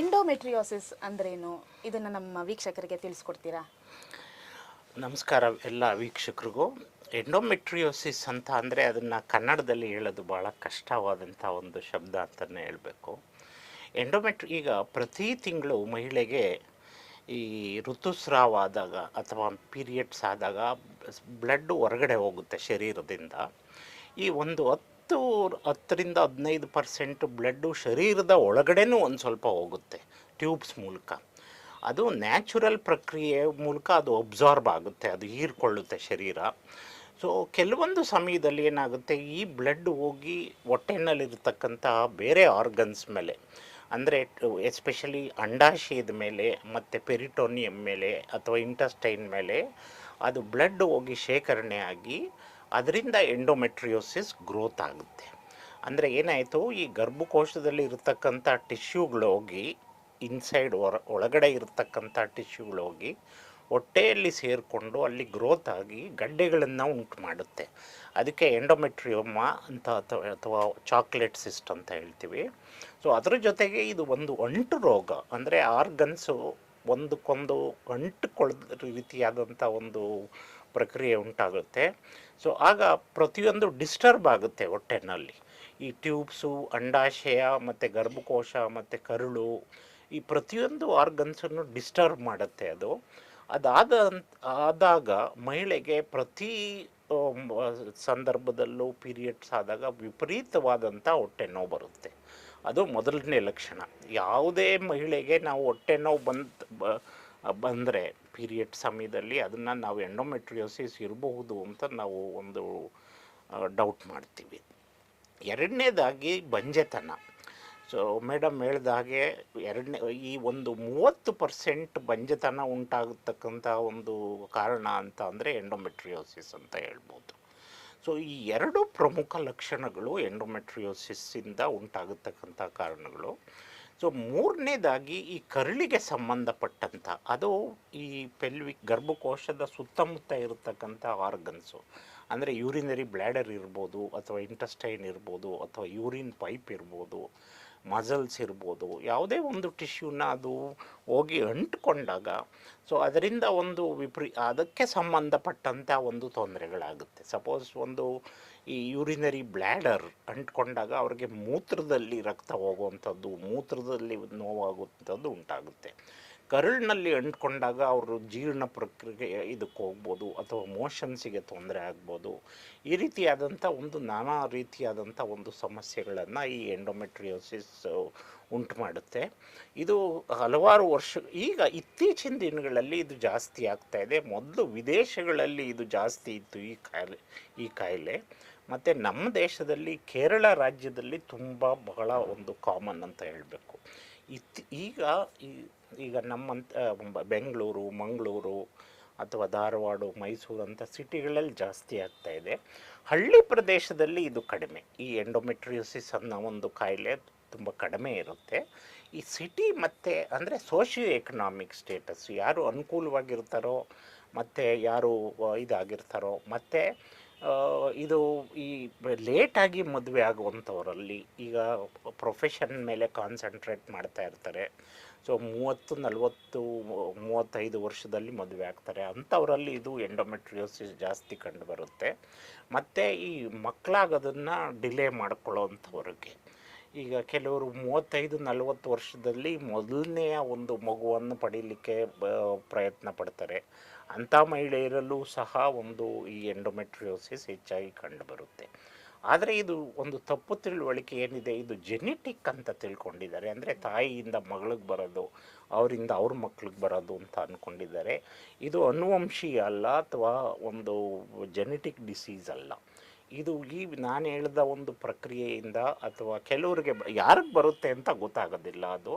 Endometriosis ಅಂದ್ರೇನು? ಇದನ್ನು ನಮ್ಮ ವೀಕ್ಷಕರಿಗೆ ತಿಳಿಸ್ಕೊಡ್ತೀರಾ? ನಮಸ್ಕಾರ ಎಲ್ಲ ವೀಕ್ಷಕರಿಗೂ. ಎಂಡೋಮೆಟ್ರಿಯೋಸಿಸ್ ಅಂತ ಅಂದರೆ ಅದನ್ನು ಕನ್ನಡದಲ್ಲಿ ಹೇಳೋದು ಭಾಳ ಕಷ್ಟವಾದಂಥ ಒಂದು ಶಬ್ದ ಅಂತಲೇ ಹೇಳಬೇಕು. ಎಂಡೋಮೆಟ್ರಿ, ಈಗ ಪ್ರತಿ ತಿಂಗಳು ಮಹಿಳೆಗೆ ಈ ಋತುಸ್ರಾವ ಆದಾಗ ಅಥವಾ ಪೀರಿಯಡ್ಸ್ ಆದಾಗ ಬ್ಲಡ್ ಹೊರಗಡೆ ಹೋಗುತ್ತೆ ಶರೀರದಿಂದ. ಈ ಒಂದು ಹತ್ತು ಹತ್ತರಿಂದ ಹದಿನೈದು ಪರ್ಸೆಂಟ್ ಬ್ಲಡ್ಡು ಶರೀರದ ಒಳಗಡೆನೂ ಒಂದು ಸ್ವಲ್ಪ ಹೋಗುತ್ತೆ ಟ್ಯೂಬ್ಸ್ ಮೂಲಕ. ಅದು ನ್ಯಾಚುರಲ್ ಪ್ರಕ್ರಿಯೆ ಮೂಲಕ ಅದು ಅಬ್ಸಾರ್ಬ್ ಆಗುತ್ತೆ, ಅದು ಹೀರ್ಕೊಳ್ಳುತ್ತೆ ಶರೀರ. ಸೊ ಕೆಲವೊಂದು ಸಮಯದಲ್ಲಿ ಏನಾಗುತ್ತೆ, ಈ ಬ್ಲಡ್ ಹೋಗಿ ಹೊಟ್ಟೆನಲ್ಲಿರ್ತಕ್ಕಂತಹ ಬೇರೆ ಆರ್ಗನ್ಸ್ ಮೇಲೆ, ಅಂದರೆ ಎಸ್ಪೆಷಲಿ ಅಂಡಾಶಯದ ಮೇಲೆ, ಮತ್ತು ಪೆರಿಟೋನಿಯಂ ಮೇಲೆ, ಅಥವಾ ಇಂಟಸ್ಟೈನ್ ಮೇಲೆ, ಅದು ಬ್ಲಡ್ ಹೋಗಿ ಶೇಖರಣೆ ಆಗಿ ಅದರಿಂದ ಎಂಡೋಮೆಟ್ರಿಯೋಸಿಸ್ ಗ್ರೋತ್ ಆಗುತ್ತೆ. ಅಂದರೆ ಏನಾಯಿತು, ಈ ಗರ್ಭಕೋಶದಲ್ಲಿ ಇರತಕ್ಕಂಥ ಟಿಶ್ಯೂಗಳು ಹೋಗಿ ಇನ್ಸೈಡ್ ಹೊರ ಒಳಗಡೆ ಇರತಕ್ಕಂಥ ಟಿಶ್ಯೂಗಳು ಹೋಗಿ ಹೊಟ್ಟೆಯಲ್ಲಿ ಸೇರಿಕೊಂಡು ಅಲ್ಲಿ ಗ್ರೋತ್ ಆಗಿ ಗಡ್ಡೆಗಳನ್ನು ಉಂಟು ಮಾಡುತ್ತೆ. ಅದಕ್ಕೆ ಎಂಡೋಮೆಟ್ರಿಯೋಮ ಅಂತ ಅಥವಾ ಅಥವಾ ಚಾಕ್ಲೇಟ್ ಸಿಸ್ಟ್ ಅಂತ ಹೇಳ್ತೀವಿ. ಸೊ ಅದರ ಜೊತೆಗೆ ಇದು ಒಂದು ಅಂಟು ರೋಗ. ಅಂದರೆ ಆರ್ಗನ್ಸು ಒಂದಕ್ಕೊಂದು ಅಂಟುಕೊಳ್ಳ ರೀತಿಯಾದಂಥ ಒಂದು ಪ್ರಕ್ರಿಯೆ ಉಂಟಾಗುತ್ತೆ. ಸೊ ಆಗ ಪ್ರತಿಯೊಂದು ಡಿಸ್ಟರ್ಬ್ ಆಗುತ್ತೆ ಹೊಟ್ಟೆನಲ್ಲಿ. ಈ ಟ್ಯೂಬ್ಸು ಅಂಡಾಶಯ, ಮತ್ತು ಗರ್ಭಕೋಶ, ಮತ್ತು ಕರುಳು, ಈ ಪ್ರತಿಯೊಂದು ಆರ್ಗನ್ಸನ್ನು ಡಿಸ್ಟರ್ಬ್ ಮಾಡುತ್ತೆ ಅದು. ಅದಾದ ಆದಾಗ ಮಹಿಳೆಗೆ ಪ್ರತಿ ಸಂದರ್ಭದಲ್ಲೂ ಪೀರಿಯಡ್ಸ್ ಆದಾಗ ವಿಪರೀತವಾದಂಥ ಹೊಟ್ಟೆ ನೋವು ಬರುತ್ತೆ. ಅದು ಮೊದಲನೇ ಲಕ್ಷಣ. ಯಾವುದೇ ಮಹಿಳೆಗೆ ನಾವು ಹೊಟ್ಟೆ ನೋವು ಬಂದ್ ಬಂದರೆ ಪೀರಿಯಡ್ ಸಮಯದಲ್ಲಿ ಅದನ್ನು ನಾವು ಎಂಡೋಮೆಟ್ರಿಯೋಸಿಸ್ ಇರಬಹುದು ಅಂತ ನಾವು ಒಂದು ಡೌಟ್ ಮಾಡ್ತೀವಿ. ಎರಡನೇದಾಗಿ ಬಂಜೆತನ. ಸೊ ಮೇಡಮ್ ಹೇಳ್ದ ಹಾಗೆ ಎರಡನೇ, ಈ ಒಂದು ಮೂವತ್ತು ಪರ್ಸೆಂಟ್ ಬಂಜೆತನ ಉಂಟಾಗತಕ್ಕಂಥ ಒಂದು ಕಾರಣ ಅಂತ ಅಂದರೆ ಎಂಡೋಮೆಟ್ರಿಯೋಸಿಸ್ ಅಂತ ಹೇಳ್ಬೋದು. ಸೊ ಈ ಎರಡು ಪ್ರಮುಖ ಲಕ್ಷಣಗಳು ಎಂಡೋಮೆಟ್ರಿಯೋಸಿಸ್ಸಿಂದ ಉಂಟಾಗತಕ್ಕಂಥ ಕಾರಣಗಳು. ಸೊ ಮೂರನೇದಾಗಿ ಈ ಕರುಳಿಗೆ ಸಂಬಂಧಪಟ್ಟಂಥ ಅದು ಈ ಪೆಲ್ವಿಕ್ ಗರ್ಭಕೋಶದ ಸುತ್ತಮುತ್ತ ಇರತಕ್ಕಂಥ ಆರ್ಗನ್ಸು ಅಂದರೆ ಯೂರಿನರಿ ಬ್ಲ್ಯಾಡರ್ ಇರ್ಬೋದು ಅಥವಾ ಇಂಟಸ್ಟೈನ್ ಇರ್ಬೋದು ಅಥವಾ ಯೂರಿನ್ ಪೈಪ್ ಇರ್ಬೋದು. ಮಸಲ್ಸ್ ಇರ್ಬೋದು, ಯಾವುದೇ ಒಂದು ಟಿಶ್ಯೂನ ಅದು ಹೋಗಿ ಅಂಟ್ಕೊಂಡಾಗ ಸೊ ಅದರಿಂದ ಒಂದು ವಿಪರೀ, ಅದಕ್ಕೆ ಸಂಬಂಧಪಟ್ಟಂಥ ಒಂದು ತೊಂದರೆಗಳಾಗುತ್ತೆ. ಸಪೋಸ್ ಒಂದು ಈ ಯೂರಿನರಿ ಬ್ಲ್ಯಾಡರ್ ಅಂಟ್ಕೊಂಡಾಗ ಅವ್ರಿಗೆ ಮೂತ್ರದಲ್ಲಿ ರಕ್ತ ಹೋಗುವಂಥದ್ದು, ಮೂತ್ರದಲ್ಲಿ ನೋವಾಗುವಂಥದ್ದು ಉಂಟಾಗುತ್ತೆ. ಕರುಳಿನಲ್ಲಿ ಅಂಟ್ಕೊಂಡಾಗ ಅವರು ಜೀರ್ಣ ಪ್ರಕ್ರಿಯೆ ಇದಕ್ಕೆ ಹೋಗ್ಬೋದು ಅಥವಾ ಮೋಷನ್ಸಿಗೆ ತೊಂದರೆ ಆಗ್ಬೋದು. ಈ ರೀತಿಯಾದಂಥ ಒಂದು ನಾನಾ ರೀತಿಯಾದಂಥ ಒಂದು ಸಮಸ್ಯೆಗಳನ್ನು ಈ ಎಂಡೋಮೆಟ್ರಿಯೋಸಿಸ್ ಉಂಟು ಮಾಡುತ್ತೆ. ಇದು ಹಲವಾರು ವರ್ಷ, ಈಗ ಇತ್ತೀಚಿನ ದಿನಗಳಲ್ಲಿ ಇದು ಜಾಸ್ತಿ ಆಗ್ತಾ ಇದೆ. ಮೊದಲು ವಿದೇಶಗಳಲ್ಲಿ ಇದು ಜಾಸ್ತಿ ಇತ್ತು ಈ ಕಾಯಿಲೆ ಈ ಕಾಯಿಲೆ. ಮತ್ತು ನಮ್ಮ ದೇಶದಲ್ಲಿ ಕೇರಳ ರಾಜ್ಯದಲ್ಲಿ ತುಂಬ ಬಹಳ ಒಂದು ಕಾಮನ್ ಅಂತ ಹೇಳಬೇಕು. ಇತ್ ಈಗ ಈ- ಈಗ ನಮ್ಮಂತ ಬೆಂಗಳೂರು, ಮಂಗಳೂರು ಅಥವಾ ಧಾರವಾಡ, ಮೈಸೂರು ಅಂತ ಸಿಟಿಗಳಲ್ಲಿ ಜಾಸ್ತಿ ಆಗ್ತಾ ಇದೆ. ಹಳ್ಳಿ ಪ್ರದೇಶದಲ್ಲಿ ಇದು ಕಡಿಮೆ. ಈ ಎಂಡೋಮೆಟ್ರಿಯೋಸಿಸ್ ಅನ್ನೋ ಒಂದು ಕಾಯಿಲೆ ತುಂಬ ಕಡಿಮೆ ಇರುತ್ತೆ. ಈ ಸಿಟಿ ಮತ್ತು ಅಂದರೆ ಸೋಷಿಯೋ ಎಕನಾಮಿಕ್ ಸ್ಟೇಟಸ್, ಯಾರು ಅನುಕೂಲವಾಗಿರ್ತಾರೋ ಮತ್ತು ಯಾರು ಇದಾಗಿರ್ತಾರೋ ಮತ್ತು ಇದು ಈ ಲೇಟಾಗಿ ಮದುವೆ ಆಗುವಂಥವರಲ್ಲಿ ಈಗ ಪ್ರೊಫೆಷನ್ ಮೇಲೆ ಕಾನ್ಸಂಟ್ರೇಟ್ ಮಾಡ್ತಾ ಇರ್ತಾರೆ. ಸೊ ಮೂವತ್ತು, ನಲವತ್ತು, ಮೂವತ್ತೈದು ವರ್ಷದಲ್ಲಿ ಮದುವೆ ಆಗ್ತಾರೆ. ಅಂಥವರಲ್ಲಿ ಇದು ಎಂಡೋಮೆಟ್ರಿಯೋಸಿಸ್ ಜಾಸ್ತಿ ಕಂಡುಬರುತ್ತೆ ಮತ್ತು ಈ ಮಕ್ಕಳಾಗೋದನ್ನು ಡಿಲೇ ಮಾಡ್ಕೊಳ್ಳೋವಂಥವ್ರಿಗೆ ಈಗ ಕೆಲವರು ಮೂವತ್ತೈದು, ನಲವತ್ತು ವರ್ಷದಲ್ಲಿ ಮೊದಲನೆಯ ಒಂದು ಮಗುವನ್ನು ಪಡೀಲಿಕ್ಕೆ ಪ್ರಯತ್ನ ಪಡ್ತಾರೆ. ಅಂಥ ಮಹಿಳೆಯರಲ್ಲೂ ಸಹ ಒಂದು ಈ ಎಂಡೋಮೆಟ್ರಿಯೋಸಿಸ್ ಹೆಚ್ಚಾಗಿ ಕಂಡುಬರುತ್ತೆ ಆದರೆ ಇದು ಒಂದು ತಪ್ಪು ತಿಳುವಳಿಕೆ ಏನಿದೆ, ಇದು ಜೆನೆಟಿಕ್ ಅಂತ ತಿಳ್ಕೊಂಡಿದ್ದಾರೆ. ಅಂದರೆ ತಾಯಿಯಿಂದ ಮಗಳಿಗೆ ಬರೋದು, ಅವರಿಂದ ಅವ್ರ ಮಕ್ಳಿಗೆ ಬರೋದು ಅಂತ ಅಂದ್ಕೊಂಡಿದ್ದಾರೆ ಇದು ಅನುವಂಶೀಯ ಅಲ್ಲ ಅಥವಾ ಒಂದು ಜೆನೆಟಿಕ್ ಡಿಸೀಸ್ ಅಲ್ಲ. ಇದು ಈ ನಾನು ಹೇಳಿದ ಒಂದು ಪ್ರಕ್ರಿಯೆಯಿಂದ ಅಥವಾ ಕೆಲವರಿಗೆ ಯಾರಿಗೆ ಬರುತ್ತೆ ಅಂತ ಗೊತ್ತಾಗೋದಿಲ್ಲ ಅದು.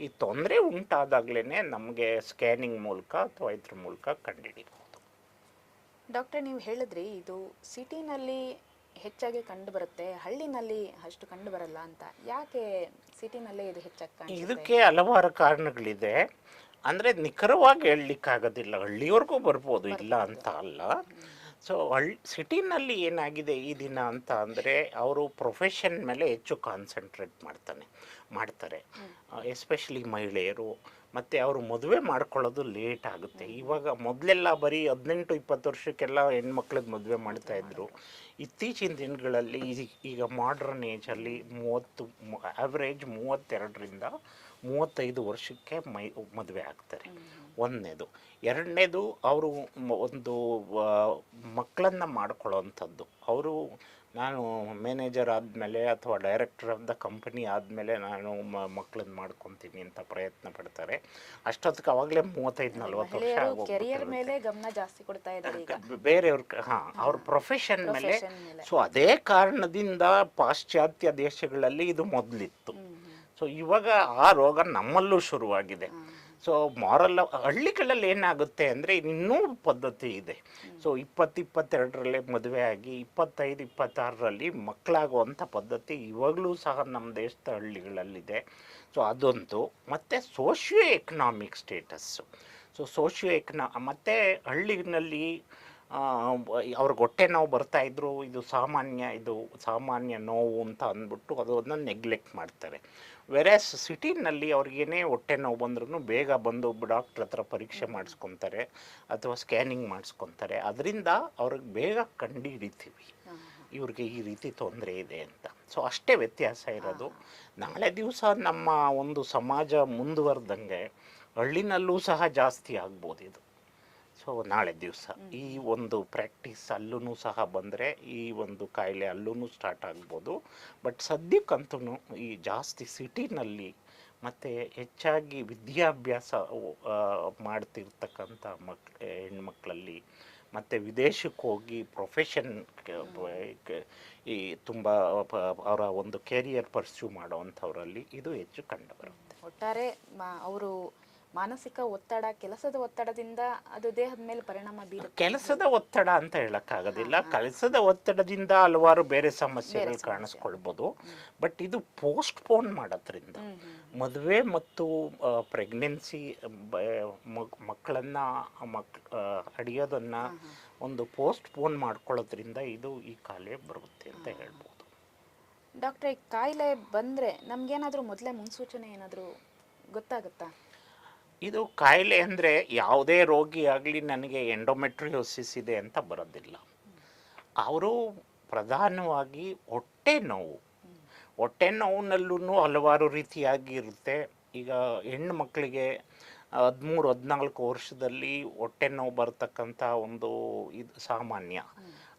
ಈ ತೊಂದರೆ ಉಂಟಾದಾಗಲೇ ನಮಗೆ ಸ್ಕ್ಯಾನಿಂಗ್ ಮೂಲಕ ಅಥವಾ ಇದ್ರ ಮೂಲಕ ಕಂಡುಹಿಡಿಬಹುದು. ಡಾಕ್ಟರ್, ನೀವು ಹೇಳಿದ್ರಿ, ಇದು ಸಿಟಿನಲ್ಲಿ ಹೆಚ್ಚಾಗಿ ಕಂಡು ಬರುತ್ತೆ ಹಳ್ಳಿನಲ್ಲಿ ಅಷ್ಟು ಕಂಡು ಬರಲ್ಲ ಅಂತ. ಯಾಕೆ ಸಿಟಿನಲ್ಲೇ ಇದು ಹೆಚ್ಚಾಗಿ ಇದಕ್ಕೆ ಹಲವಾರು ಕಾರಣಗಳಿದೆ. ಅಂದರೆ ನಿಖರವಾಗಿ ಹೇಳಲಿಕ್ಕಾಗೋದಿಲ್ಲ. ಹಳ್ಳಿವರೆಗೂ ಬರ್ಬೋದು. ಇಲ್ಲ ಅಂತ ಅಲ್ಲ. ಸೊ ಹಳ್ಳಿ ಸಿಟಿನಲ್ಲಿ ಏನಾಗಿದೆ ಈ ದಿನ ಅಂತ ಅಂದರೆ ಅವರು ಪ್ರೊಫೆಷನ್ ಮೇಲೆ ಹೆಚ್ಚು ಕಾನ್ಸಂಟ್ರೇಟ್ ಮಾಡ್ತಾನೆ ಮಾಡ್ತಾರೆ. ಎಸ್ಪೆಷಲಿ ಮಹಿಳೆಯರು ಮತ್ತು ಅವರು ಮದುವೆ ಮಾಡ್ಕೊಳ್ಳೋದು ಲೇಟ್ ಆಗುತ್ತೆ. ಇವಾಗ ಮೊದಲೆಲ್ಲ ಬರೀ ಹದಿನೆಂಟು ಇಪ್ಪತ್ತು ವರ್ಷಕ್ಕೆಲ್ಲ ಹೆಣ್ಮಕ್ಳಿಗೆ ಮದುವೆ ಮಾಡ್ತಾ ಇದ್ರು. ಇತ್ತೀಚಿನ ದಿನಗಳಲ್ಲಿ ಈಗ ಮಾಡ್ರನ್ ಏಜಲ್ಲಿ ಮೂವತ್ತು ಆವ್ರೇಜ್ ಮೂವತ್ತೆರಡರಿಂದ ಮೂವತ್ತೈದು ವರ್ಷಕ್ಕೆ ಮೈ ಮದುವೆ ಆಗ್ತಾರೆ. ಒಂದನೇದು. ಎರಡನೇದು ಅವರು ಒಂದು ಮಕ್ಕಳನ್ನು ಮಾಡ್ಕೊಳ್ಳೋವಂಥದ್ದು ಅವರು ನಾನು ಮ್ಯಾನೇಜರ್ ಆದಮೇಲೆ ಅಥವಾ ಡೈರೆಕ್ಟರ್ ಆಫ್ ದ ಕಂಪನಿ ಆದಮೇಲೆ ನಾನು ಮಕ್ಕಳನ್ನ ಮಾಡ್ಕೊತೀನಿ ಅಂತ ಪ್ರಯತ್ನ ಪಡ್ತಾರೆ. ಅಷ್ಟೊತ್ತಿಗೆ ಅವಾಗಲೇ ಮೂವತ್ತೈದು ನಲ್ವತ್ತು ವರ್ಷ ಮೇಲೆ ಗಮನ ಜಾಸ್ತಿ ಕೊಡ್ತಾ ಇದ್ದಾರೆ ಬೇರೆಯವ್ರ ಹಾಂ ಅವ್ರ ಪ್ರೊಫೆಷನ್ ಮೇಲೆ. ಸೊ ಅದೇ ಕಾರಣದಿಂದ ಪಾಶ್ಚಾತ್ಯ ದೇಶಗಳಲ್ಲಿ ಇದು ಮೊದಲಿತ್ತು. ಸೊ ಇವಾಗ ಆ ರೋಗ ನಮ್ಮಲ್ಲೂ ಶುರುವಾಗಿದೆ. ಸೊ ಮಾರಲ್ ಹಳ್ಳಿಗಳಲ್ಲಿ ಏನಾಗುತ್ತೆ ಅಂದರೆ ಇನ್ನೂ ಪದ್ಧತಿ ಇದೆ. ಸೊ ಇಪ್ಪತ್ತು ಇಪ್ಪತ್ತೆರಡರಲ್ಲೇ ಮದುವೆ ಆಗಿ ಇಪ್ಪತ್ತೈದು, ಇಪ್ಪತ್ತಾರರಲ್ಲಿ ಮಕ್ಕಳಾಗುವಂಥ ಪದ್ಧತಿ ಇವಾಗಲೂ ಸಹ ನಮ್ಮ ದೇಶದ ಹಳ್ಳಿಗಳಲ್ಲಿದೆ. ಸೊ ಅದಂತೂ ಮತ್ತು socio economic status so socio ಎಕನಾ ಮತ್ತು ಹಳ್ಳಿನಲ್ಲಿ ಅವ್ರಿಗೆ ಹೊಟ್ಟೆ ನೋವು ಬರ್ತಾ ಇದ್ರು, ಇದು ಸಾಮಾನ್ಯ ಇದು ಸಾಮಾನ್ಯ ನೋವು ಅಂತ ಅಂದ್ಬಿಟ್ಟು ಅದನ್ನು ನೆಗ್ಲೆಕ್ಟ್ ಮಾಡ್ತಾರೆ. ವೆರೆಸ್ ಸಿಟಿನಲ್ಲಿ ಅವ್ರಿಗೇನೇ ಹೊಟ್ಟೆ ನೋವು ಬಂದ್ರೂ ಬೇಗ ಬಂದು ಡಾಕ್ಟ್ರ್ ಹತ್ರ ಪರೀಕ್ಷೆ ಮಾಡಿಸ್ಕೊತಾರೆ ಅಥವಾ ಸ್ಕ್ಯಾನಿಂಗ್ ಮಾಡಿಸ್ಕೊತಾರೆ. ಅದರಿಂದ ಅವ್ರಿಗೆ ಬೇಗ ಕಂಡು ಹಿಡಿತೀವಿ ಇವ್ರಿಗೆ ಈ ರೀತಿ ತೊಂದರೆ ಇದೆ ಅಂತ. ಸೊ ಅಷ್ಟೇ ವ್ಯತ್ಯಾಸ ಇರೋದು. ನಾಳೆ ದಿವಸ ನಮ್ಮ ಒಂದು ಸಮಾಜ ಮುಂದುವರೆದಂಗೆ ಹಳ್ಳಿನಲ್ಲೂ ಸಹ ಜಾಸ್ತಿ ಆಗ್ಬೋದು ಇದು. ಸೊ ನಾಳೆ ದಿವಸ. ಈ ಒಂದು ಪ್ರಾಕ್ಟೀಸ್ ಅಲ್ಲೂ ಸಹ ಬಂದರೆ ಈ ಒಂದು ಕಾಯಿಲೆ ಅಲ್ಲೂ ಸ್ಟಾರ್ಟ್ ಆಗ್ಬೋದು. ಬಟ್ ಸದ್ಯಕ್ಕಂತೂ ಈ ಜಾಸ್ತಿ ಸಿಟಿನಲ್ಲಿ ಮತ್ತು ಹೆಚ್ಚಾಗಿ ವಿದ್ಯಾಭ್ಯಾಸ ಮಾಡ್ತಿರ್ತಕ್ಕಂಥ ಮಕ್ ಹೆಣ್ಮಕ್ಳಲ್ಲಿ ಮತ್ತು ವಿದೇಶಕ್ಕೆ ಹೋಗಿ ಪ್ರೊಫೆಷನ್ ಈ ತುಂಬ ಅವರ ಒಂದು ಕೆರಿಯರ್ ಪರ್ಸ್ಯೂ ಮಾಡೋವಂಥವ್ರಲ್ಲಿ ಇದು ಹೆಚ್ಚು ಕಂಡುಬರುತ್ತೆ ಒಟ್ಟಾರೆ ಅವರು ಮಾನಸಿಕ ಒತ್ತಡ ಕೆಲಸದ ಒತ್ತಡದಿಂದ ಅದು ದೇಹದ ಮೇಲೆ ಪರಿಣಾಮ ಬೀರುತ್ತೆ. ಕೆಲಸದ ಒತ್ತಡ ಅಂತ ಹೇಳಕ್ಕಾಗೋದಿಲ್ಲ. ಕೆಲಸದ ಒತ್ತಡದಿಂದ ಹಲವಾರು ಬೇರೆ ಸಮಸ್ಯೆಗಳು ಕಾಣಿಸ್ಕೊಳ್ಬೋದು. ಬಟ್ ಇದು ಪೋಸ್ಟ್ ಪೋನ್ ಮಾಡೋದ್ರಿಂದ ಮದುವೆ ಮತ್ತು ಪ್ರೆಗ್ನೆನ್ಸಿ ಮಕ್ಕಳನ್ನ ಮಕ್ ಹಡಿಯೋದನ್ನ ಒಂದು ಪೋಸ್ಟ್ ಪೋನ್ ಮಾಡ್ಕೊಳ್ಳೋದ್ರಿಂದ ಇದು ಈ ಕಾಯಿಲೆ ಬರುತ್ತೆ ಅಂತ ಹೇಳ್ಬೋದು. ಡಾಕ್ಟ್ರೆ ಈ ಕಾಯಿಲೆ ಬಂದ್ರೆ ನಮಗೇನಾದರೂ ಮೊದಲೇ ಮುನ್ಸೂಚನೆ ಏನಾದರೂ ಗೊತ್ತಾಗುತ್ತಾ? ಇದು ಕಾಯಿಲೆ ಅಂದರೆ ಯಾವುದೇ ರೋಗಿ ಆಗಲಿ ನನಗೆ ಎಂಡೋಮೆಟ್ರಿಯೋಸಿಸ್ ಇದೆ ಅಂತ ಬರೋದಿಲ್ಲ. ಅವರು ಪ್ರಧಾನವಾಗಿ ಹೊಟ್ಟೆ ನೋವು. ಹೊಟ್ಟೆ ನೋವಿನಲ್ಲೂ ಹಲವಾರು ರೀತಿಯಾಗಿ ಇರುತ್ತೆ. ಈಗ ಹೆಣ್ಣು ಮಕ್ಕಳಿಗೆ ಹದಿಮೂರು ಹದಿನಾಲ್ಕು ವರ್ಷದಲ್ಲಿ ಹೊಟ್ಟೆ ನೋವು ಬರತಕ್ಕಂಥ ಒಂದು ಇದು ಸಾಮಾನ್ಯ.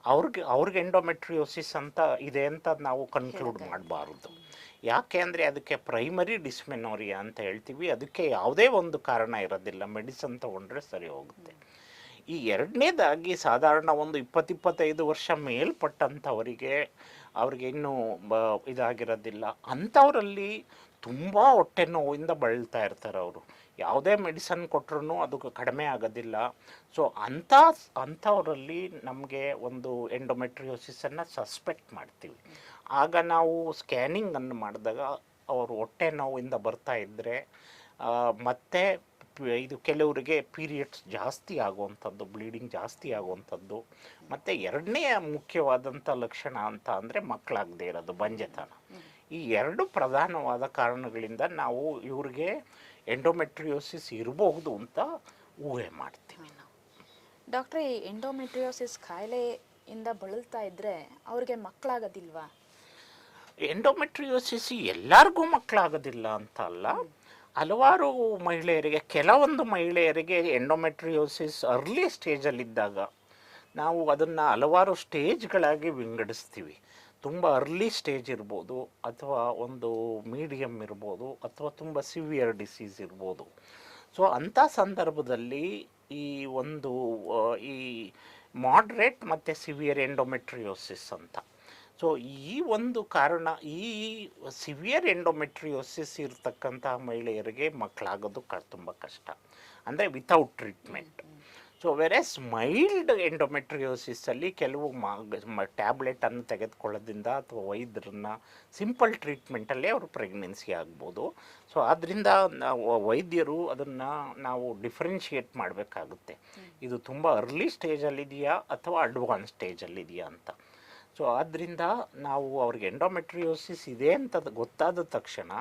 ಅವ್ರಿಗೆ ಅವ್ರಿಗೆ ಎಂಡೋಮೆಟ್ರಿಯೋಸಿಸ್ ಅಂತ ಇದೆ ಅಂತ ನಾವು ಕನ್ಕ್ಲೂಡ್ ಮಾಡಬಾರ್ದು. ಯಾಕೆ ಅಂದರೆ ಅದಕ್ಕೆ ಪ್ರೈಮರಿ ಡಿಸ್ಮೆನೋರಿಯಾ ಅಂತ ಹೇಳ್ತೀವಿ. ಅದಕ್ಕೆ ಯಾವುದೇ ಒಂದು ಕಾರಣ ಇರೋದಿಲ್ಲ. ಮೆಡಿಸನ್ ತೊಗೊಂಡ್ರೆ ಸರಿ ಹೋಗುತ್ತೆ. ಈ ಎರಡನೇದಾಗಿ ಸಾಧಾರಣ ಒಂದು ಇಪ್ಪತ್ತಿಪ್ಪತ್ತೈದು ವರ್ಷ ಮೇಲ್ಪಟ್ಟಂಥವರಿಗೆ ಅವ್ರಿಗೆ ಇನ್ನೂ ಬ ಇದಾಗಿರೋದಿಲ್ಲ. ಅಂಥವರಲ್ಲಿ ತುಂಬ ಹೊಟ್ಟೆ ನೋವಿಂದ ಬಳಲ್ತಾ ಇರ್ತಾರೆ ಅವರು. ಯಾವುದೇ ಮೆಡಿಸನ್ ಕೊಟ್ಟರು ಅದು ಕಡಿಮೆ ಆಗೋದಿಲ್ಲ. ಸೊ ಅಂಥ, ಅಂಥವರಲ್ಲಿ ನಮಗೆ ಒಂದು ಎಂಡೋಮೆಟ್ರಿಯೋಸಿಸನ್ನು ಸಸ್ಪೆಕ್ಟ್ ಮಾಡ್ತೀವಿ. ಆಗ ನಾವು ಸ್ಕ್ಯಾನಿಂಗನ್ನು ಮಾಡಿದಾಗ ಅವರು ಹೊಟ್ಟೆ ನೋವಿಂದ ಬರ್ತಾ ಇದ್ದರೆ ಮತ್ತು ಇದು ಕೆಲವರಿಗೆ ಪೀರಿಯಡ್ಸ್ ಜಾಸ್ತಿ ಆಗುವಂಥದ್ದು, ಬ್ಲೀಡಿಂಗ್ ಜಾಸ್ತಿ ಆಗುವಂಥದ್ದು, ಮತ್ತು ಎರಡನೇ ಮುಖ್ಯವಾದಂಥ ಲಕ್ಷಣ ಅಂತ ಅಂದರೆ ಮಕ್ಕಳಾಗದೇ ಇರೋದು, ಬಂಜೆತನ. ಈ ಎರಡು ಪ್ರಧಾನವಾದ ಕಾರಣಗಳಿಂದ ನಾವು ಇವ್ರಿಗೆ ಎಂಡೋಮೆಟ್ರಿಯೋಸಿಸ್ ಇರಬಹುದು ಅಂತ ಊಹೆ ಮಾಡ್ತೀವಿ. ನಾವು ಡಾಕ್ಟ್ರೆ ಈ ಎಂಡೋಮೆಟ್ರಿಯೋಸಿಸ್ ಕಾಯಿಲೆಯಿಂದ ಬಳಲ್ತಾ ಇದ್ರೆ ಅವ್ರಿಗೆ ಮಕ್ಕಳಾಗೋದಿಲ್ವಾ? ಎಂಡೋಮೆಟ್ರಿಯೋಸಿಸ್ ಎಲ್ಲರಿಗೂ ಮಕ್ಕಳಾಗೋದಿಲ್ಲ ಅಂತ ಅಲ್ಲ ಹಲವಾರು ಮಹಿಳೆಯರಿಗೆ ಕೆಲವೊಂದು ಮಹಿಳೆಯರಿಗೆ ಎಂಡೋಮೆಟ್ರಿಯೋಸಿಸ್ ಅರ್ಲಿ ಸ್ಟೇಜಲ್ಲಿದ್ದಾಗ ನಾವು ಅದನ್ನು ಹಲವಾರು ಸ್ಟೇಜ್ಗಳಾಗಿ ವಿಂಗಡಿಸ್ತೀವಿ. ತುಂಬ ಅರ್ಲಿ ಸ್ಟೇಜ್ ಇರ್ಬೋದು, ಅಥವಾ ಒಂದು ಮೀಡಿಯಮ್ ಇರ್ಬೋದು, ಅಥವಾ ತುಂಬ ಸಿವಿಯರ್ ಡಿಸೀಸ್ ಇರ್ಬೋದು. ಸೊ ಅಂಥ ಸಂದರ್ಭದಲ್ಲಿ ಈ ಒಂದು ಈ ಮಾಡ್ರೇಟ್ ಮತ್ತು ಸಿವಿಯರ್ ಎಂಡೋಮೆಟ್ರಿಯೋಸಿಸ್ ಅಂತ. ಸೊ ಈ ಒಂದು ಕಾರಣ, ಈ ಸಿವಿಯರ್ ಎಂಡೋಮೆಟ್ರಿಯೋಸಿಸ್ ಇರ್ತಕ್ಕಂಥ ಮಹಿಳೆಯರಿಗೆ ಮಕ್ಕಳಾಗೋದು ಕ, ತುಂಬ ಕಷ್ಟ. ಅಂದರೆ ವಿತೌಟ್ ಟ್ರೀಟ್ಮೆಂಟ್ ಸೊ ವೆರೆಸ್ ಮೈಲ್ಡ್ ಎಂಡೋಮೆಟ್ರಿಯೋಸಿಸಲ್ಲಿ ಕೆಲವು ಮಾ ಟ್ಯಾಬ್ಲೆಟನ್ನು ತೆಗೆದುಕೊಳ್ಳೋದ್ರಿಂದ ಅಥವಾ ವೈದ್ಯರನ್ನ ಸಿಂಪಲ್ ಟ್ರೀಟ್ಮೆಂಟಲ್ಲೇ ಅವರು ಪ್ರೆಗ್ನೆನ್ಸಿ ಆಗ್ಬೋದು. ಸೊ ಆದ್ದರಿಂದ ವೈದ್ಯರು ಅದನ್ನು ನಾವು ಡಿಫ್ರೆನ್ಷಿಯೇಟ್ ಮಾಡಬೇಕಾಗುತ್ತೆ. ಇದು ತುಂಬ ಅರ್ಲಿ ಸ್ಟೇಜಲ್ಲಿದೆಯಾ ಅಥವಾ ಅಡ್ವಾನ್ಸ್ ಸ್ಟೇಜಲ್ಲಿದೆಯಾ ಅಂತ. ಸೊ ಆದ್ದರಿಂದ ನಾವು ಅವ್ರಿಗೆ ಎಂಡೋಮೆಟ್ರಿಯೋಸಿಸ್ ಇದೆ ಅಂತ ಗೊತ್ತಾದ ತಕ್ಷಣ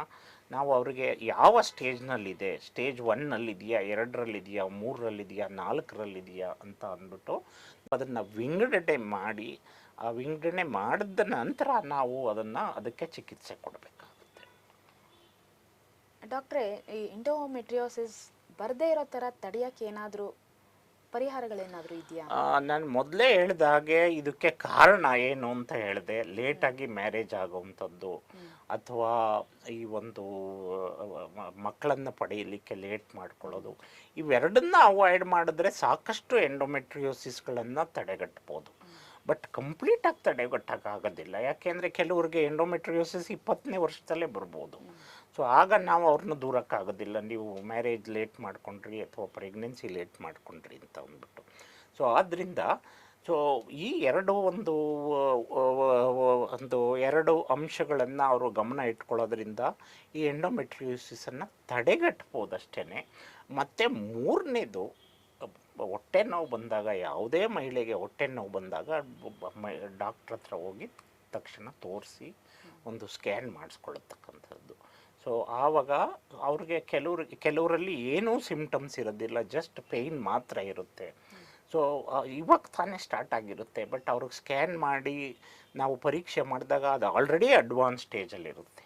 ನಾವು ಅವರಿಗೆ ಯಾವ ಸ್ಟೇಜ್ನಲ್ಲಿದೆ ಸ್ಟೇಜ್ ಒನ್ನಲ್ಲಿದೆಯಾ, ಎರಡರಲ್ಲಿದೆಯಾ, ಮೂರರಲ್ಲಿದೆಯಾ, ನಾಲ್ಕರಲ್ಲಿದೆಯಾ ಅಂತ ಅಂದ್ಬಿಟ್ಟು ಅದನ್ನು ವಿಂಗಡಣೆ ಮಾಡಿ, ಆ ವಿಂಗಡಣೆ ಮಾಡಿದ ನಂತರ ನಾವು ಅದನ್ನು ಅದಕ್ಕೆ ಚಿಕಿತ್ಸೆ ಕೊಡಬೇಕಾಗುತ್ತೆ. ಡಾಕ್ಟ್ರೇ, ಈ ಇಂಡೋಮೆಟ್ರಿಯೋಸಿಸ್ ಬರದೇ ಇರೋ ಥರ ತಡೆಯೋಕ್ಕೆ ಏನಾದರೂ ಪರಿಹಾರಗಳೇನಾದರೂ ಇದೆಯಾ? ನಾನು ಮೊದಲೇ ಹೇಳಿದ ಹಾಗೆ ಇದಕ್ಕೆ ಕಾರಣ ಏನು ಅಂತ ಹೇಳಿದೆ. ಲೇಟಾಗಿ ಮ್ಯಾರೇಜ್ ಆಗುವಂಥದ್ದು ಅಥವಾ ಈ ಒಂದು ಮಕ್ಕಳನ್ನು ಪಡೆಯಲಿಕ್ಕೆ ಲೇಟ್ ಮಾಡ್ಕೊಳ್ಳೋದು. ಇವೆರಡನ್ನ ಅವಾಯ್ಡ್ ಮಾಡಿದ್ರೆ ಸಾಕಷ್ಟು ಎಂಡೋಮೆಟ್ರಿಯೋಸಿಸ್ಗಳನ್ನು ತಡೆಗಟ್ಬೋದು. ಬಟ್ ಕಂಪ್ಲೀಟಾಗಿ ತಡೆಗಟ್ಟಕ್ಕಾಗೋದಿಲ್ಲ ಯಾಕೆಂದರೆ ಕೆಲವ್ರಿಗೆ ಎಂಡೋಮೆಟ್ರಿಯೋಸಿಸ್ ಇಪ್ಪತ್ತನೇ ವರ್ಷದಲ್ಲೇ ಬರ್ಬೋದು. ಸೊ ಆಗ ನಾವು ಅವ್ರನ್ನ ದೂರಕ್ಕಾಗೋದಿಲ್ಲ. ನೀವು ಮ್ಯಾರೇಜ್ ಲೇಟ್ ಮಾಡ್ಕೊಂಡ್ರಿ ಅಥವಾ ಪ್ರೆಗ್ನೆನ್ಸಿ ಲೇಟ್ ಮಾಡ್ಕೊಂಡ್ರಿ ಅಂತ ಅಂದ್ಬಿಟ್ಟು. ಸೊ ಆದ್ದರಿಂದ ಸೊ ಈ ಎರಡು ಒಂದು ಒಂದು ಎರಡು ಅಂಶಗಳನ್ನು ಅವರು ಗಮನ ಇಟ್ಕೊಳ್ಳೋದ್ರಿಂದ ಈ ಎಂಡೋಮೆಟ್ರಿಯೋಸಿಸನ್ನು ತಡೆಗಟ್ಬೋದು ಅಷ್ಟೇ ಮತ್ತು ಮೂರನೇದು, ಹೊಟ್ಟೆ ನೋವು ಬಂದಾಗ, ಯಾವುದೇ ಮಹಿಳೆಗೆ ಹೊಟ್ಟೆ ನೋವು ಬಂದಾಗ, ಡಾಕ್ಟ್ರ್ ಹತ್ರ ಹೋಗಿ ತಕ್ಷಣ ತೋರಿಸಿ, ಒಂದು ಸ್ಕ್ಯಾನ್ ಮಾಡಿಸ್ಕೊಳ್ಳತಕ್ಕಂಥದ್ದು ಸೊ ಆವಾಗ ಅವ್ರಿಗೆ ಕೆಲವ್ರಿಗೆ ಕೆಲವರಲ್ಲಿ ಏನೂ ಸಿಮ್ಟಮ್ಸ್ ಇರೋದಿಲ್ಲ ಜಸ್ಟ್ ಪೇಯ್ನ್ ಮಾತ್ರ ಇರುತ್ತೆ. ಸೊ ಇವಾಗ ತಾನೇ ಸ್ಟಾರ್ಟ್ ಆಗಿರುತ್ತೆ ಬಟ್ ಅವ್ರಿಗೆ ಸ್ಕ್ಯಾನ್ ಮಾಡಿ ನಾವು ಪರೀಕ್ಷೆ ಮಾಡಿದಾಗ ಅದು ಆಲ್ರೆಡಿ ಅಡ್ವಾನ್ಸ್ ಸ್ಟೇಜಲ್ಲಿರುತ್ತೆ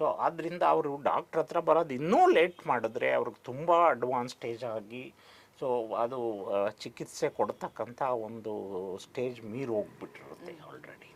ಸೊ ಆದ್ದರಿಂದ ಅವರು ಡಾಕ್ಟ್ರ್ ಹತ್ರ ಬರೋದು ಇನ್ನೂ ಲೇಟ್ ಮಾಡಿದ್ರೆ ಅವ್ರಿಗೆ ತುಂಬ ಅಡ್ವಾನ್ಸ್ ಸ್ಟೇಜ್ ಆಗಿ ಸೊ ಅದು ಚಿಕಿತ್ಸೆ ಕೊಡ್ತಕ್ಕಂಥ ಒಂದು ಸ್ಟೇಜ್ ಮೀರಿ ಹೋಗ್ಬಿಟ್ಟಿರುತ್ತೆ ಆಲ್ರೆಡಿ